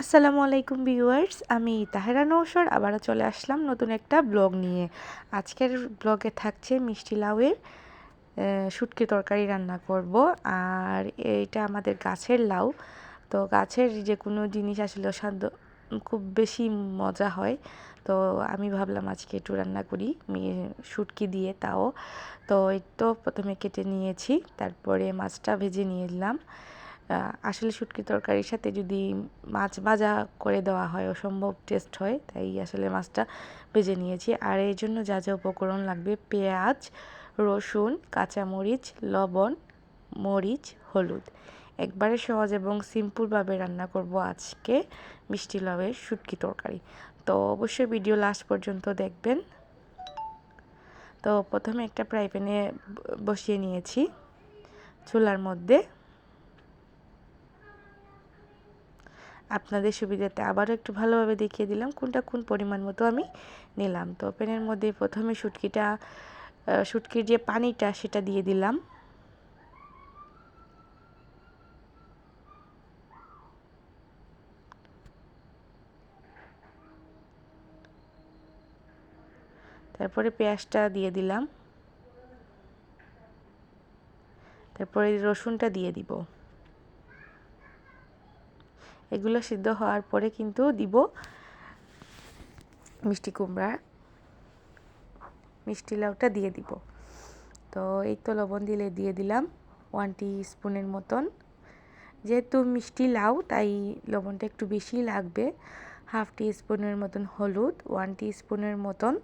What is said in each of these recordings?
আসসালামু আলাইকুম ভিউয়ার্স, আমি তাহেরা নৌসর আবারও চলে আসলাম নতুন একটা ব্লগ নিয়ে। আজকের ব্লগে থাকছে মিষ্টি লাউয়ের শুটকি তরকারি রান্না করব, আর এইটা আমাদের গাছের লাউ। তো গাছের যে কোনো জিনিস আসলে সাধ্য খুব বেশি মজা হয়। তো আমি ভাবলাম আজকে একটু রান্না করি শুটকি দিয়ে তাও। তো এই তো প্রথমে কেটে নিয়েছি, তারপরে মাছটা ভেজে নিয়ে নিলাম আসলে শুটকি তরকারির সাথে যদি মাছ ভাজা করে দেওয়া হয়, অসম্ভব টেস্ট হয়, তাই আসলে মাছটা ভেজে নিয়েছি। আর এই জন্য যা যা উপকরণ লাগবে, পেঁয়াজ, রসুন, কাঁচামরিচ, লবণ, মরিচ, হলুদ। একবারে সহজ এবং সিম্পলভাবে রান্না করব আজকে মিষ্টি লাউয়ের শুটকি তরকারি। তো অবশ্যই ভিডিও লাস্ট পর্যন্ত দেখবেন। তো প্রথমে একটা ফ্রাই প্যানে বসিয়ে নিয়েছি। চুলার মধ্যে আপনাদের সুবিধাতে আবারও একটু ভালোভাবে দেখিয়ে দিলাম কোনটা কোন পরিমাণ মতো আমি নিলাম। তো প্যানের মধ্যে প্রথমে শুটকিটা শুটকির যে পানিটা সেটা দিয়ে দিলাম। তারপরে পেঁয়াজটা দিয়ে দিলাম। তারপরে রসুনটা দিয়ে দিব। এগুলো সিদ্ধ হওয়ার পরে কিন্তু দিব মিষ্টি কুমড়া। মিষ্টি লাউটা দিয়ে দিব। তো এই তো লবণ দিলে দিয়ে দিলাম ওয়ান টি স্পুনের মতন। যেহেতু মিষ্টি লাউ, তাই লবণটা একটু বেশি লাগবে। হাফ টি স্পুনের মতন হলুদ ওয়ান টি স্পুনের মতন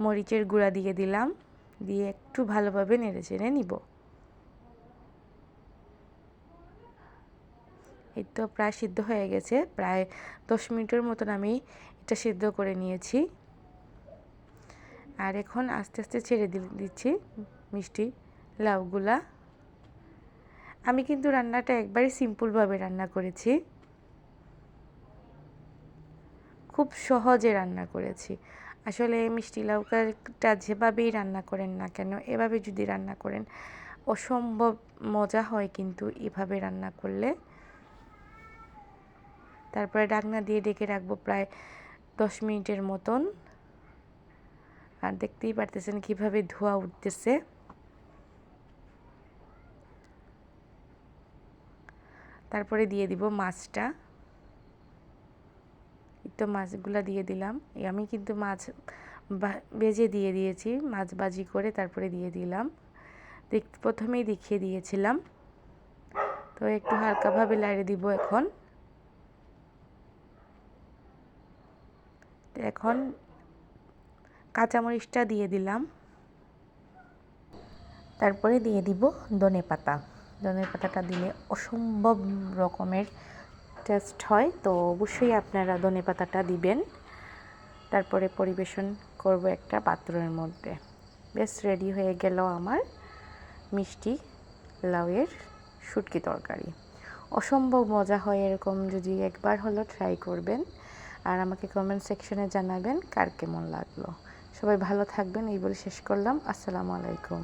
মরিচের গুঁড়া দিয়ে দিলাম। দিয়ে একটু ভালোভাবে নেড়ে চেড়ে নিব। এই তো প্রায় সিদ্ধ হয়ে গেছে। প্রায় দশ মিনিটের মতন আমি এটা সিদ্ধ করে নিয়েছি। আর এখন আস্তে আস্তে ছেড়ে দিচ্ছি মিষ্টি লাউগুলা। আমি কিন্তু রান্নাটা একবারই সিম্পলভাবে রান্না করেছি। খুব সহজে রান্না করেছি। আসলে মিষ্টি লাউটা যেভাবেই রান্না করেন না কেন, এভাবে যদি রান্না করেন, অসম্ভব মজা হয় কিন্তু এভাবে রান্না করলে। তারপরে ডাকনা দিয়ে ডেকে রাখব প্রায় দশ মিনিটের মতন। আর দেখতেই পারতেছেন কীভাবে ধোয়া উঠতেছে। তারপরে দিয়ে দিব মাছটা। তো মাছগুলা দিয়ে দিলাম। আমি কিন্তু মাছ বেজে দিয়ে দিয়েছি, মাছ বাজি করে তারপরে দিয়ে দিলাম। প্রথমেই দেখিয়ে দিয়েছিলাম। তো একটু হালকাভাবে লাড়ে দিব এখন। এখন কাঁচামরিচটা দিয়ে দিলাম। তারপরে দিয়ে দিব ধনে পাতা। ধনে পাতাটা দিলে অসম্ভব রকমের টেস্ট হয়, তো অবশ্যই আপনারা ধনে পাতাটা দিবেন। তারপরে পরিবেশন করব একটা পাত্রের মধ্যে। বেশ রেডি হয়ে গেল আমার মিষ্টি লাউয়ের শুটকি তরকারি। অসম্ভব মজা হয় এরকম, যদি একবার হলো ট্রাই করবেন। আর আমাকে কমেন্ট সেকশনে জানাবেন কার কেমন লাগল। সবাই ভালো থাকবেন, এই বলে শেষ করলাম। আসসালামু আলাইকুম।